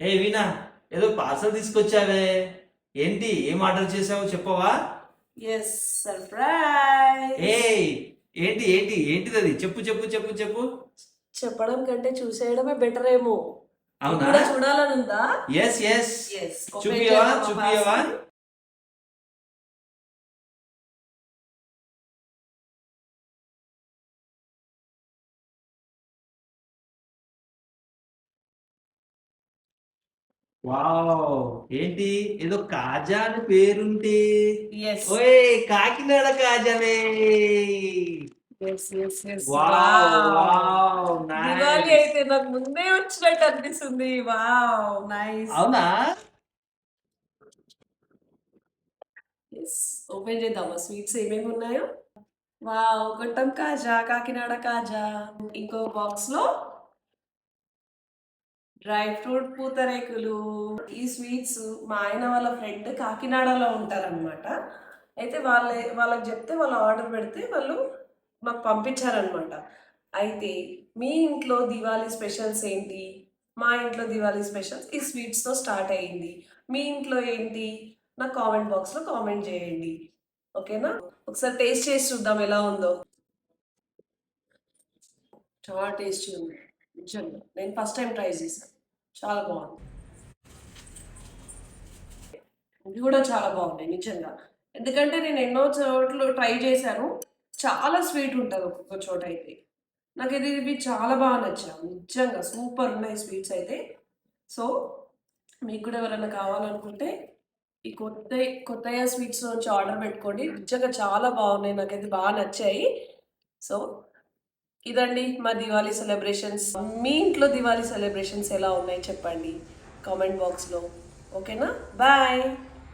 ఏ వీణా ఏదో పార్సల్ తీసుకొచ్చావే. ఏంటి ఏం ఆర్డర్ చేసావో చెప్పవా? ఎస్ సర్ప్రైజ్ ఏ ఏంటి ఏంటి ఏంటిది అది చెప్పు చెప్పు చెప్పు చెప్పు. చెప్పడం కంటే చూసేయడమే బెటర్ ఏమో. అవునా? కూడా చూడాలని ఉందా ఎస్ ఎస్ ఎస్ చూపియవా? చూపియవా వావ్. ఏంటి? ఏదో కాజా అని పేరుంటే. ఓయ్ కాకినాడ వావ్ దివాళీ అయితే నాకు ముందే వచ్చినట్టు అనిపిస్తుంది. వావ్ నైస్ అవునా? ఓపెన్ చేద్దామా? స్వీట్స్ ఏమేమి ఉన్నాయో? వావ్ గొట్టం కాజా కాకినాడ కాజా. ఇంకో బాక్స్లో డ్రై ఫ్రూట్ పూతరేకులు ఈ స్వీట్స్ మా ఆయన వాళ్ళ ఫ్రెండ్ కాకినాడలో ఉంటారనమాట అయితే వాళ్ళ వాళ్ళకి చెప్తే వాళ్ళు ఆర్డర్ పెడితే వాళ్ళు మాకు పంపించారనమాట అయితే మీ ఇంట్లో దివాళీ స్పెషల్స్ ఏంటి? మా ఇంట్లో దివాళీ స్పెషల్స్ ఈ స్వీట్స్తో స్టార్ట్ అయ్యింది. మీ ఇంట్లో ఏంటి? నా కామెంట్ బాక్స్లో కామెంట్ చేయండి. ఓకేనా? ఒకసారి టేస్ట్ చేసి చూద్దాం ఎలా ఉందో. చాలా టేస్టీ ఉంది. నిజంగా. నేను ఫస్ట్ టైం ట్రై చేశాను. చాలా బాగుంది. ఇది కూడా చాలా బాగున్నాయి నిజంగా. ఎందుకంటే నేను ఎన్నో చోట్ల ట్రై చేశాను. చాలా స్వీట్ ఉంటుంది ఒక్కొక్క చోట అయితే. నాకు ఇది ఇవి చాలా బాగా నచ్చాను నిజంగా సూపర్ ఉన్నాయి స్వీట్స్ అయితే. సో మీకు కూడా ఎవరైనా కావాలనుకుంటే ఈ కొత్త కొత్తయ్య స్వీట్స్ నుంచి ఆర్డర్ పెట్టుకోండి. నిజంగా చాలా బాగున్నాయి నాకైతే బాగా నచ్చాయి. సో ఇదండి మా దివాళీ సెలబ్రేషన్స్. మీ ఇంట్లో దివాళీ సెలబ్రేషన్స్ ఎలా ఉన్నాయి చెప్పండి కామెంట్ బాక్స్లో. ఓకేనా? బాయ్!